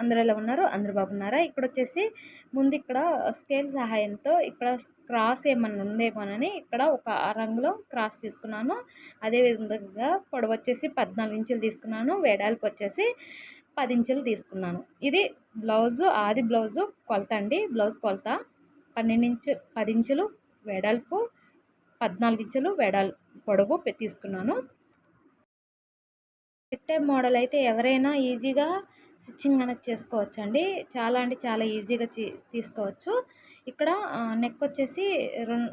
అందరూ ఎలా ఉన్నారు అందరు బాగున్నారా? ఇక్కడ వచ్చేసి ముందు ఇక్కడ స్కేల్ సహాయంతో ఇక్కడ క్రాస్ ఏమన్నా ఉందేమోనని ఇక్కడ ఒక రంగులో క్రాస్ తీసుకున్నాను. అదేవిధంగా పొడవు వచ్చేసి పద్నాలుగు ఇంచులు తీసుకున్నాను. వేడాలకు వచ్చేసి పది ఇంచులు తీసుకున్నాను. ఇది బ్లౌజు ఆది బ్లౌజు కొలత అండి. బ్లౌజ్ కొలత పన్నెండు ఇంచు పది ఇంచులు వెడల్పు పద్నాలుగు ఇంచులు వెడల్ పొడవు తీసుకున్నాను. పెట్టే మోడల్ అయితే ఎవరైనా ఈజీగా స్టిచ్చింగ్ అనేది చేసుకోవచ్చు అండి చాలా అంటే చాలా ఈజీగా తీసుకోవచ్చు. ఇక్కడ నెక్ వచ్చేసి రెండు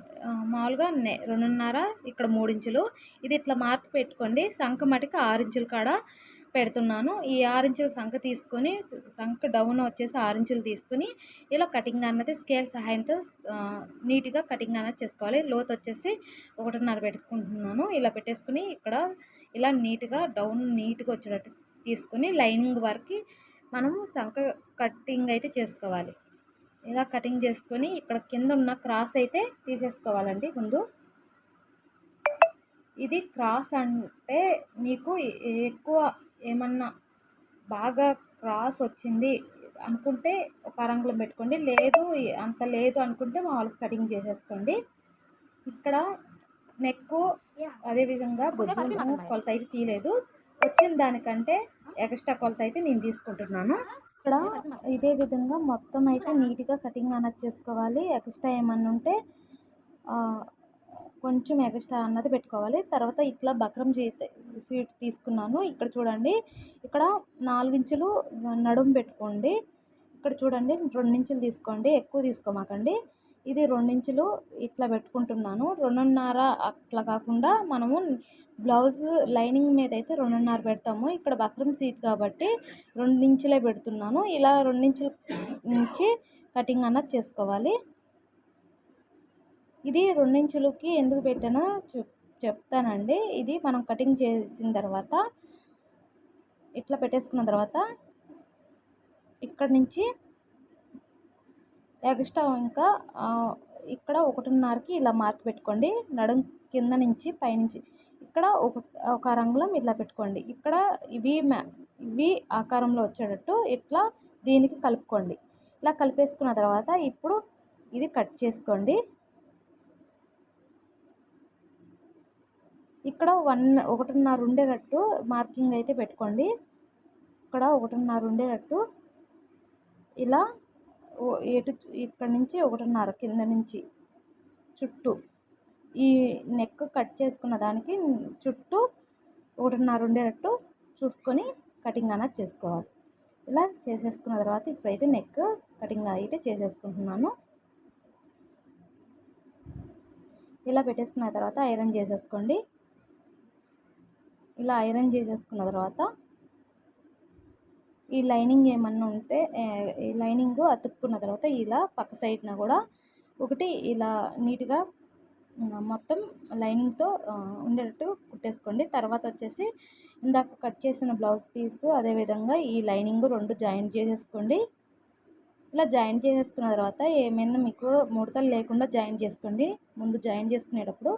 మామూలుగా నె రెండున్నర ఇక్కడ మూడు ఇంచులు ఇది ఇట్లా మార్క్ పెట్టుకోండి. సంఖ మటుకు ఆరించులు కాడ పెడుతున్నాను. ఈ ఆరించుల సంఖ తీసుకొని సంఖ డౌన్ వచ్చేసి ఆరించులు తీసుకుని ఇలా కటింగ్ అన్నది స్కేల్ సహాయంతో నీట్గా కటింగ్ అనేది చేసుకోవాలి. లోతు వచ్చేసి ఒకటిన్నర పెట్టుకుంటున్నాను. ఇలా పెట్టేసుకుని ఇక్కడ ఇలా నీట్గా డౌన్ నీట్గా వచ్చేటట్టు తీసుకుని లైనింగ్ వరకు మనము సంఖ కటింగ్ అయితే చేసుకోవాలి. ఇలా కటింగ్ చేసుకొని ఇక్కడ కింద ఉన్న క్రాస్ అయితే తీసేసుకోవాలండి ముందు. ఇది క్రాస్ అంటే మీకు ఎక్కువ ఏమన్నా బాగా క్రాస్ వచ్చింది అనుకుంటే ఒక రంగులో పెట్టుకోండి. లేదు అంత లేదు అనుకుంటే మామూలుగా కటింగ్ చేసేసుకోండి. ఇక్కడ నెక్ అదేవిధంగా భుజం కొలత అయితే తీయలేదు. వచ్చిన దానికంటే ఎక్స్ట్రా కొలత అయితే నేను తీసుకుంటున్నాను. ఇక్కడ ఇదే విధంగా మొత్తం అయితే నీట్గా కటింగ్ అనేది చేసుకోవాలి. ఎక్స్ట్రా ఏమన్నా ఉంటే కొంచెం ఎక్స్ట్రా అన్నది పెట్టుకోవాలి. తర్వాత ఇట్లా బక్రం స్వీట్స్ తీసుకున్నాను. ఇక్కడ చూడండి ఇక్కడ నాలుగించులు నడుము పెట్టుకోండి. ఇక్కడ చూడండి రెండించులు తీసుకోండి. ఎక్కువ తీసుకోమాకండి. ఇది రెండించులు ఇట్లా పెట్టుకుంటున్నాను. రెండున్నర అట్లా కాకుండా మనము బ్లౌజ్ లైనింగ్ మీద అయితే రెండున్నర పెడతాము. ఇక్కడ బక్రం సీట్ కాబట్టి రెండించులే పెడుతున్నాను. ఇలా రెండించుల నుంచి కటింగ్ అన్నది చేసుకోవాలి. ఇది రెండించులకి ఎందుకు పెట్టానో చెప్తానండి. ఇది మనం కటింగ్ చేసిన తర్వాత ఇట్లా పెట్టేసుకున్న తర్వాత ఇక్కడ నుంచి ఎక్స్ట్రా ఇంకా ఇక్కడ ఒకటిన్నరకి ఇలా మార్క్ పెట్టుకోండి. నడుం కింద నుంచి పైనుంచి. ఇక్కడ ఒక ఒక రంగులం ఇట్లా పెట్టుకోండి. ఇక్కడ ఇవి ఇవి ఆకారంలో వచ్చేటట్టు ఇట్లా దీనికి కలుపుకోండి. ఇలా కలిపేసుకున్న తర్వాత ఇప్పుడు ఇది కట్ చేసుకోండి. ఇక్కడ వన్ ఒకటిన్నర ఉండేటట్టు మార్కింగ్ అయితే పెట్టుకోండి. ఇక్కడ ఒకటిన్నర ఉండేటట్టు ఇలా ఎటు ఇక్కడ నుంచి ఒకటిన్నర కింద నుంచి చుట్టూ. ఈ నెక్ కట్ చేసుకున్న దానికి చుట్టూ ఒకటిన్నర ఉండేటట్టు చూసుకొని కటింగ్ అనేది చేసుకోవాలి. ఇలా చేసేసుకున్న తర్వాత ఇప్పుడైతే నెక్ కటింగ్ అయితే చేసేసుకుంటున్నాను. ఇలా పెట్టేసుకున్న తర్వాత ఐరన్ చేసేసుకోండి. ఇలా ఐరన్ చేసేసుకున్న తర్వాత ఈ లైనింగ్ ఏమన్నా ఉంటే ఈ లైనింగ్ అతుక్కున్న తర్వాత ఇలా పక్క సైడ్న కూడా ఒకటి ఇలా నీట్గా మొత్తం లైనింగ్తో ఉండేటట్టు కుట్టేసుకోండి. తర్వాత వచ్చేసి ఇందాక కట్ చేసిన బ్లౌజ్ పీస్ అదేవిధంగా ఈ లైనింగ్ రెండు జాయింట్ చేసేసుకోండి. ఇలా జాయిన్ చేసేసుకున్న తర్వాత ఏమైనా మీకు ముడతలు లేకుండా జాయిన్ చేసుకోండి. ముందు జాయిన్ చేసుకునేటప్పుడు.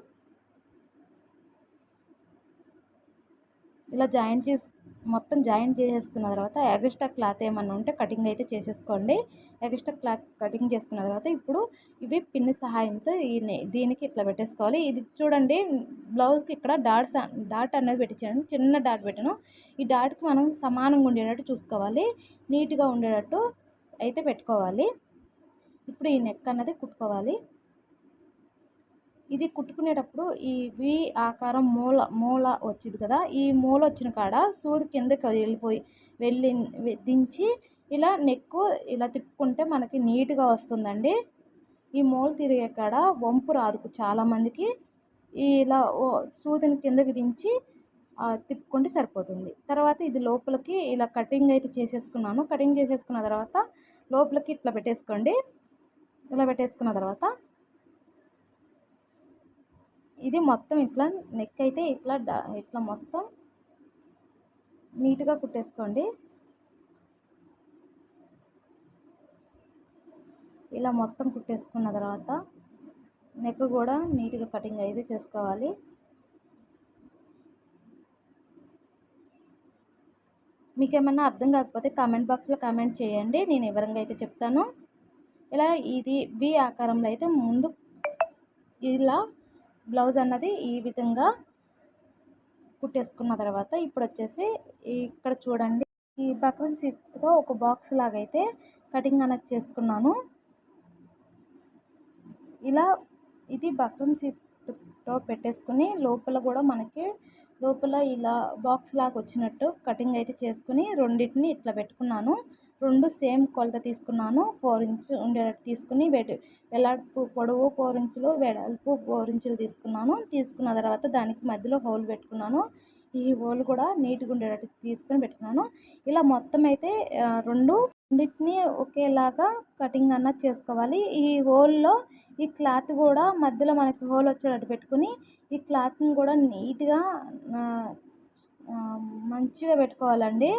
ఇలా జాయిన్ చేసి మొత్తం జాయింట్ చేసేసుకున్న తర్వాత ఎగస్ట్రా క్లాత్ ఏమన్నా ఉంటే కటింగ్ అయితే చేసేసుకోండి. ఎగస్ట్రా క్లాత్ కటింగ్ చేసుకున్న తర్వాత ఇప్పుడు ఇవి పిన్ సహాయంతో ఈ దీనికి ఇట్లా పెట్టేసుకోవాలి. ఇది చూడండి బ్లౌజ్కి ఇక్కడ డాట్స్ డాట్ అనేది పెట్టించాను. చిన్న డాట్ పెట్టాను. ఈ డాట్కి మనం సమానంగా ఉండేటట్టు చూసుకోవాలి. నీట్గా ఉండేటట్టు అయితే పెట్టుకోవాలి. ఇప్పుడు ఈ నెక్ అన్నది కుట్టుకోవాలి. ఇది కుట్టుకునేటప్పుడు ఈ వి ఆకారం మూల మూల వచ్చింది కదా ఈ మూల వచ్చిన కాడ సూది కిందకి వెళ్ళిపోయి వెళ్ళి దించి ఇలా నెక్కు ఇలా తిప్పుకుంటే మనకి నీట్గా వస్తుందండి. ఈ మూల తిరిగే కాడ వంపు రాదు చాలామందికి ఇలా సూదిని కిందకి దించి తిప్పుకుంటే సరిపోతుంది. తర్వాత ఇది లోపలికి ఇలా కటింగ్ అయితే చేసేసుకున్నాను. కటింగ్ చేసేసుకున్న తర్వాత లోపలికి ఇట్లా పెట్టేసుకోండి. ఇలా పెట్టేసుకున్న తర్వాత ఇది మొత్తం ఇట్లా నెక్ అయితే ఇట్లా ఇట్లా మొత్తం నీట్గా కుట్టేసుకోండి. ఇలా మొత్తం కుట్టేసుకున్న తర్వాత నెక్ కూడా నీట్గా కటింగ్ అయితే చేసుకోవాలి. మీకు ఏమన్నా అర్థం కాకపోతే కామెంట్ బాక్స్లో కామెంట్ చేయండి. నేను వివరంగా అయితే చెప్తాను. ఇలా ఇది వి ఆకారంలో అయితే ముందు ఇలా బ్లౌజ్ అన్నది ఈ విధంగా కుట్టేసుకున్న తర్వాత ఇప్పుడు వచ్చేసి ఇక్కడ చూడండి ఈ బక్రం సీట్తో ఒక బాక్స్ లాగా అయితే కటింగ్ అనేది చేసుకున్నాను. ఇలా ఇది బక్రం సీట్తో పెట్టేసుకుని లోపల కూడా మనకి లోపల ఇలా బాక్స్ లాగా వచ్చినట్టు కటింగ్ అయితే చేసుకుని రెండింటిని ఇట్లా పెట్టుకున్నాను. రెండు సేమ్ కొలత తీసుకున్నాను. ఫోర్ ఇంచ్ ఉండేటట్టు తీసుకుని వెడల్పు పొడవు ఫోర్ ఇంచులు వెడల్పు ఫోర్ ఇంచులు తీసుకున్నాను. తీసుకున్న తర్వాత దానికి మధ్యలో హోల్ పెట్టుకున్నాను. ఈ హోల్ కూడా నీట్గా ఉండేటట్టు తీసుకొని పెట్టుకున్నాను. ఇలా మొత్తం అయితే రెండు రెండింటిని ఒకేలాగా కటింగ్ అన్నది చేసుకోవాలి. ఈ హోల్లో ఈ క్లాత్ కూడా మధ్యలో మనకి హోల్ వచ్చేటట్టు పెట్టుకుని ఈ క్లాత్ని కూడా నీట్గా మంచిగా పెట్టుకోవాలండి.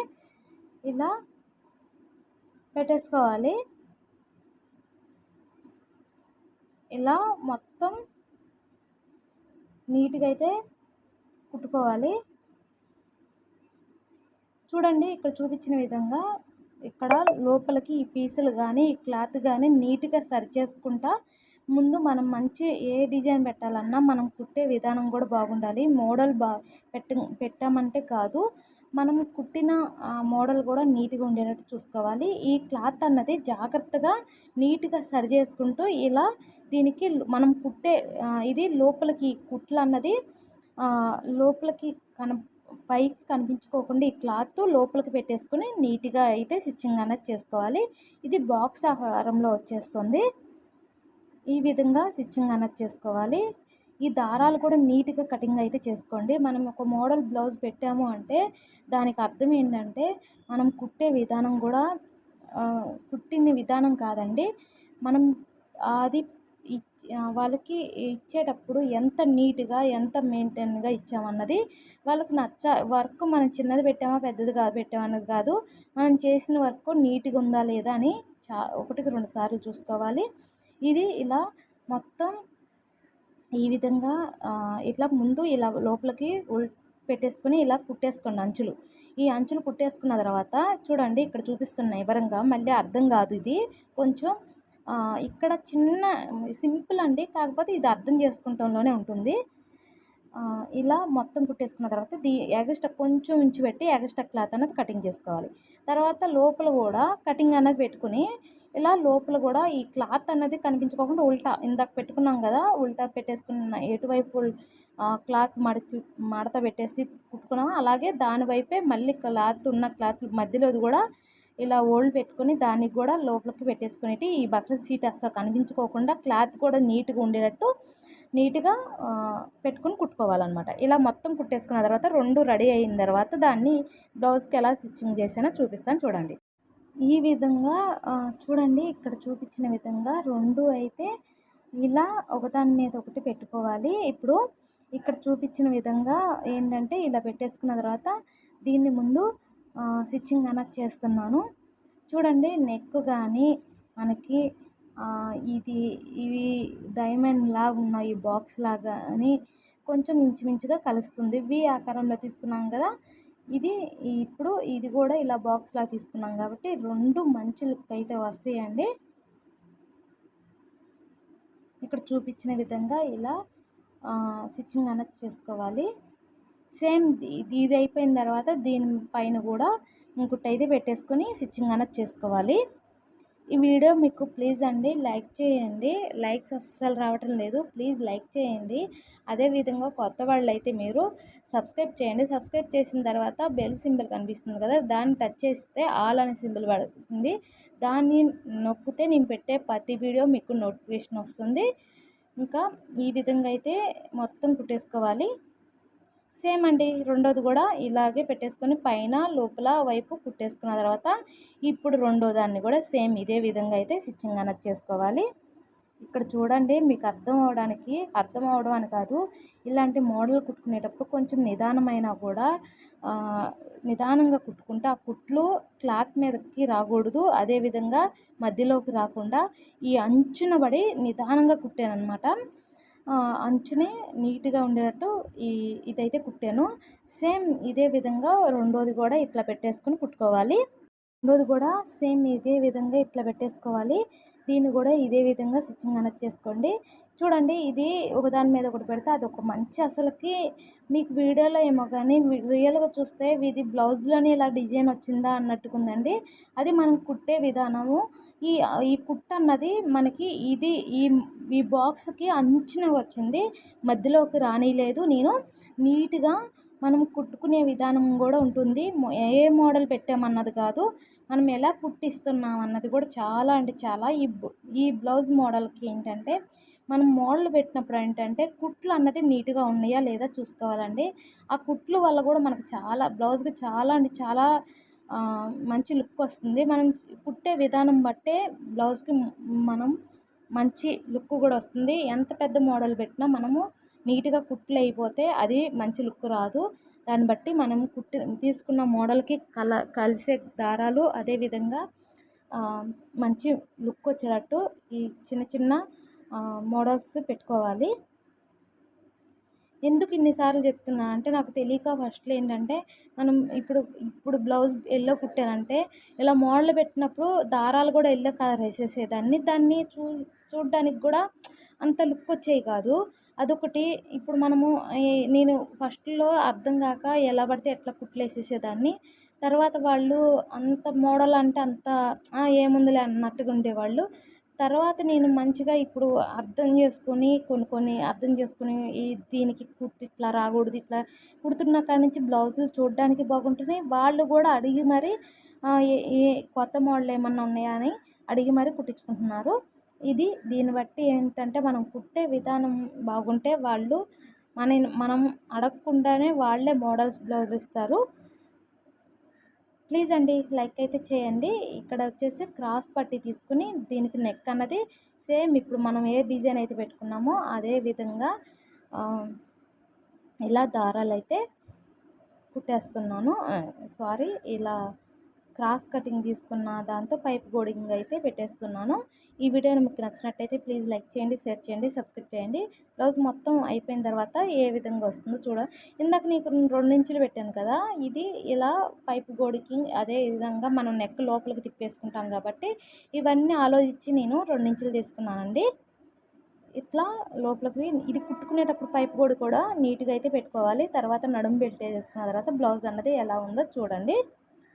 ఇలా పెట్టేసుకోవాలి. ఇలా మొత్తం నీట్గా అయితే కుట్టుకోవాలి. చూడండి ఇక్కడ చూపించిన విధంగా ఇక్కడ లోపలికి ఈ పీసులు కానీ ఈ క్లాత్ కానీ నీట్గా సరి చేసుకుంటా ముందు మనం మంచి ఏ డిజైన్ పెట్టాలన్నా మనం కుట్టే విధానం కూడా బాగుండాలి. మోడల్ బా పెట్ట పెట్టామంటే కాదు. మనం కుట్టిన మోడల్ కూడా నీట్గా ఉండేటట్టు చూసుకోవాలి. ఈ క్లాత్ అన్నది జాగ్రత్తగా నీట్గా సరి చేసుకుంటూ ఇలా దీనికి మనం కుట్టే ఇది లోపలికి కుట్లు అన్నది లోపలికి కన పైకి కనిపించుకోకుండా ఈ క్లాత్ లోపలికి పెట్టేసుకుని నీట్గా అయితే స్టిచ్చింగ్ అనేది చేసుకోవాలి. ఇది బాక్స్ ఆహారంలో వచ్చేస్తుంది. ఈ విధంగా స్టిచ్చింగ్ అనేది చేసుకోవాలి. ఈ దారాలు కూడా నీట్గా కటింగ్ అయితే చేసుకోండి. మనం ఒక మోడల్ బ్లౌజ్ పెట్టాము అంటే దానికి అర్థం ఏంటంటే మనం కుట్టే విధానం కూడా కుట్టిన విధానం కాదండి. మనం అది వాళ్ళకి ఇచ్చేటప్పుడు ఎంత నీట్గా ఎంత మెయింటైన్గా ఇచ్చామన్నది వాళ్ళకి నచ్చ వర్క్ మనం చిన్నది పెట్టామా పెద్దది కాదు పెట్టామన్నది కాదు. మనం చేసిన వర్క్ నీట్గా ఉందా లేదా అని చా ఒకటికి రెండు సార్లు చూసుకోవాలి. ఇది ఇలా మొత్తం ఈ విధంగా ఇట్లా ముందు ఇలా లోపలికి పెట్టేసుకుని ఇలా కుట్టేసుకోండి అంచులు. ఈ అంచులు కుట్టేసుకున్న తర్వాత చూడండి ఇక్కడ చూపిస్తున్నాయి వివరంగా మళ్ళీ అర్థం కాదు ఇది. కొంచెం ఇక్కడ చిన్న సింపుల్ అండి కాకపోతే ఇది అర్థం చేసుకుంటంలోనే ఉంటుంది. ఇలా మొత్తం కుట్టేసుకున్న తర్వాత దీ ఎగస్ట్రా కొంచెం ఉంచి పెట్టి ఎగస్ట్రా క్లాత్ అనేది కటింగ్ చేసుకోవాలి. తర్వాత లోపల కూడా కటింగ్ అనేది పెట్టుకుని ఇలా లోపల కూడా ఈ క్లాత్ అన్నది కనిపించుకోకుండా ఉల్టా ఇందాక పెట్టుకున్నాం కదా ఉల్టా పెట్టేసుకున్న ఎటువైపు క్లాత్ మడచి మడత పెట్టేసి కుట్టుకున్నాము అలాగే దాని వైపే మళ్ళీ క్లాత్ ఉన్న క్లాత్ మధ్యలోది కూడా ఇలా ఓల్డ్ పెట్టుకొని దానికి కూడా లోపలికి పెట్టేసుకునేటి ఈ బక్రీద్ సీట్ అసలు కనిపించుకోకుండా క్లాత్ కూడా నీట్గా ఉండేటట్టు నీట్గా పెట్టుకుని కుట్టుకోవాలన్నమాట. ఇలా మొత్తం కుట్టేసుకున్న తర్వాత రెండు రెడీ అయిన తర్వాత దాన్ని బ్లౌజ్కి ఎలా స్టిచ్చింగ్ చేసానో చూపిస్తాను చూడండి. ఈ విధంగా చూడండి ఇక్కడ చూపించిన విధంగా రెండు అయితే ఇలా ఒకదాని మీద ఒకటి పెట్టుకోవాలి. ఇప్పుడు ఇక్కడ చూపించిన విధంగా ఏంటంటే ఇలా పెట్టేసుకున్న తర్వాత దీన్ని ముందు స్టిచ్చింగ్ అనేది చేస్తున్నాను. చూడండి నెక్ కానీ మనకి ఇది ఇవి డైమండ్ లాగా ఉన్నాయి బాక్స్ లాగా అని కొంచెం ఇంచుమించుగా కలుస్తుంది. వి ఆకారంలో తీసుకున్నాం కదా ఇది ఇప్పుడు ఇది కూడా ఇలా బాక్స్లా తీసుకున్నాం కాబట్టి రెండు మంచి లుక్ అయితే వస్తాయండి. ఇక్కడ చూపించిన విధంగా ఇలా స్టిచ్చింగ్ అనేది చేసుకోవాలి. సేమ్ ఇది అయిపోయిన తర్వాత దీని పైన కూడా ఇంకొకటి అయితే పెట్టేసుకొని స్టిచ్చింగ్ అనేది చేసుకోవాలి. ఈ వీడియో మీకు ప్లీజ్ అండి లైక్ చేయండి. లైక్స్ అస్సలు రావటం లేదు. ప్లీజ్ లైక్ చేయండి. అదేవిధంగా కొత్త వాళ్ళు అయితే మీరు సబ్స్క్రైబ్ చేయండి. సబ్స్క్రైబ్ చేసిన తర్వాత బెల్ సింబల్ కనిపిస్తుంది కదా దాన్ని టచ్ చేస్తే ఆల్ అనే సింబల్ పడుతుంది. దాన్ని నొక్కితే నేను పెట్టే ప్రతి వీడియో మీకు నోటిఫికేషన్ వస్తుంది. ఇంకా ఈ విధంగా అయితే మొత్తం కుట్టేసుకోవాలి. సేమ్ అండి రెండోది కూడా ఇలాగే పెట్టేసుకొని పైన లోపల వైపు కుట్టేసుకున్న తర్వాత ఇప్పుడు రెండో దాన్ని కూడా సేమ్ ఇదే విధంగా అయితే స్టిచ్చింగ్ అనేది చేసుకోవాలి. ఇక్కడ చూడండి మీకు అర్థం అవడానికి అర్థం అవడం అని కాదు. ఇలాంటి మోడల్ కుట్టుకునేటప్పుడు కొంచెం నిదానమైనా కూడా నిదానంగా కుట్టుకుంటే ఆ కుట్లు క్లాత్ మీదకి రాకూడదు. అదేవిధంగా మధ్యలోకి రాకుండా ఈ అంచున పడి నిదానంగా కుట్టానమాట అంచునే నీట్గా ఉండేటట్టు ఈ ఇదైతే కుట్టాను. సేమ్ ఇదే విధంగా రెండోది కూడా ఇట్లా పెట్టేసుకుని కుట్టుకోవాలి. రెండోది కూడా సేమ్ ఇదే విధంగా ఇట్లా పెట్టేసుకోవాలి. దీన్ని కూడా ఇదే విధంగా స్టిచ్చింగ్ అనేది చేసుకోండి. చూడండి ఇది ఒకదాని మీద ఒకటి పెడితే అది ఒక మంచి అసలుకి మీకు వీడియోలో ఏమో కానీ రియల్గా చూస్తే ఇది బ్లౌజ్లోనే ఇలా డిజైన్ వచ్చిందా అన్నట్టుకుందండి. అది మనం కుట్టే విధానము. ఈ ఈ కుట్ట అన్నది మనకి ఇది ఈ ఈ బాక్స్కి అంచున వచ్చింది. మధ్యలోకి రానిలేదు. నేను నీట్గా మనం కుట్టుకునే విధానం కూడా ఉంటుంది. ఏ మోడల్ పెట్టామన్నది కాదు. మనం ఎలా కుట్టిస్తున్నాం అన్నది కూడా చాలా అంటే చాలా ఈ ఈ బ్లౌజ్ మోడల్కి ఏంటంటే మనం మోడల్ పెట్టినప్పుడు ఏంటంటే కుట్లు అన్నది నీట్గా ఉన్నాయా లేదా చూసుకోవాలండి. ఆ కుట్లు వల్ల కూడా మనకు చాలా బ్లౌజ్కి చాలా అంటే చాలా మంచి లుక్ వస్తుంది. మనం కుట్టే విధానం బట్టే బ్లౌజ్కి మనం మంచి లుక్ కూడా వస్తుంది. ఎంత పెద్ద మోడల్ పెట్టినా మనము నీట్గా కుట్లు అయిపోతే అది మంచి లుక్ రాదు. దాన్ని బట్టి మనం కుట్టి తీసుకున్న మోడల్కి కల కలిసే దారాలు అదేవిధంగా మంచి లుక్ వచ్చేటట్టు ఈ చిన్న చిన్న మోడల్స్ పెట్టుకోవాలి. ఎందుకు ఇన్నిసార్లు చెప్తున్నా? అంటే నాకు తెలియక ఫస్ట్లో ఏంటంటే మనం ఇప్పుడు ఇప్పుడు బ్లౌజ్ ఎల్లో కుట్టానంటే ఇలా మోడల్ పెట్టినప్పుడు దారాలు కూడా ఎల్లో కలర్ వేసేసేదాన్ని. దాన్ని చూ చూడడానికి కూడా అంత లుక్ వచ్చేవి కాదు. అదొకటి. ఇప్పుడు మనము నేను ఫస్ట్లో అర్థం కాక ఎలా పడితే ఎట్లా కుట్లేసేసేదాన్ని తర్వాత వాళ్ళు అంత మోడల్ అంటే అంత ఏముందిలే అన్నట్టుగా ఉండేవాళ్ళు. తర్వాత నేను మంచిగా ఇప్పుడు అర్థం చేసుకొని కొన్ని కొన్ని అర్థం చేసుకుని ఈ దీనికి కుట్టి ఇట్లా రాకూడదు ఇట్లా కుడుతున్న కాడ నుంచి బ్లౌజులు చూడడానికి బాగుంటున్నాయి. వాళ్ళు కూడా అడిగి మరి ఏ కొత్త మోడల్ ఏమన్నా ఉన్నాయా అని అడిగి మరి కుట్టించుకుంటున్నారు. ఇది దీన్ని బట్టి ఏంటంటే మనం కుట్టే విధానం బాగుంటే వాళ్ళు మన మనం అడగకుండానే వాళ్ళే మోడల్స్ బ్లౌజ్ ఇస్తారు. ప్లీజ్ అండి లైక్ అయితే చేయండి. ఇక్కడ వచ్చేసి క్రాస్ పట్టి తీసుకుని దీనికి నెక్ అన్నది సేమ్ ఇప్పుడు మనం ఏ డిజైన్ అయితే పెట్టుకున్నామో అదే విధంగా ఇలా దారాలు అయితే కుట్టేస్తున్నాను. సారీ ఇలా క్రాస్ కటింగ్ తీసుకున్న దాంతో పైప్ గోడింగ్ అయితే పెట్టేస్తున్నాను. ఈ వీడియోని మీకు నచ్చినట్టయితే ప్లీజ్ లైక్ చేయండి షేర్ చేయండి సబ్స్క్రైబ్ చేయండి. బ్లౌజ్ మొత్తం అయిపోయిన తర్వాత ఏ విధంగా వస్తుందో చూడ ఇందాక నీకు రెండు ఇంచులు పెట్టాను కదా ఇది ఇలా పైప్ గోడికి అదే విధంగా మనం నెక్ లోపలికి తిప్పేసుకుంటాం కాబట్టి ఇవన్నీ ఆలోచించి నేను రెండు ఇంచులు తీసుకున్నానండి. ఇట్లా లోపలికి ఇది కుట్టుకునేటప్పుడు పైప్ గోడి కూడా నీట్గా అయితే పెట్టుకోవాలి. తర్వాత నడుము బెల్ట్ వేసుకున్న తర్వాత బ్లౌజ్ అన్నది ఎలా ఉందో చూడండి.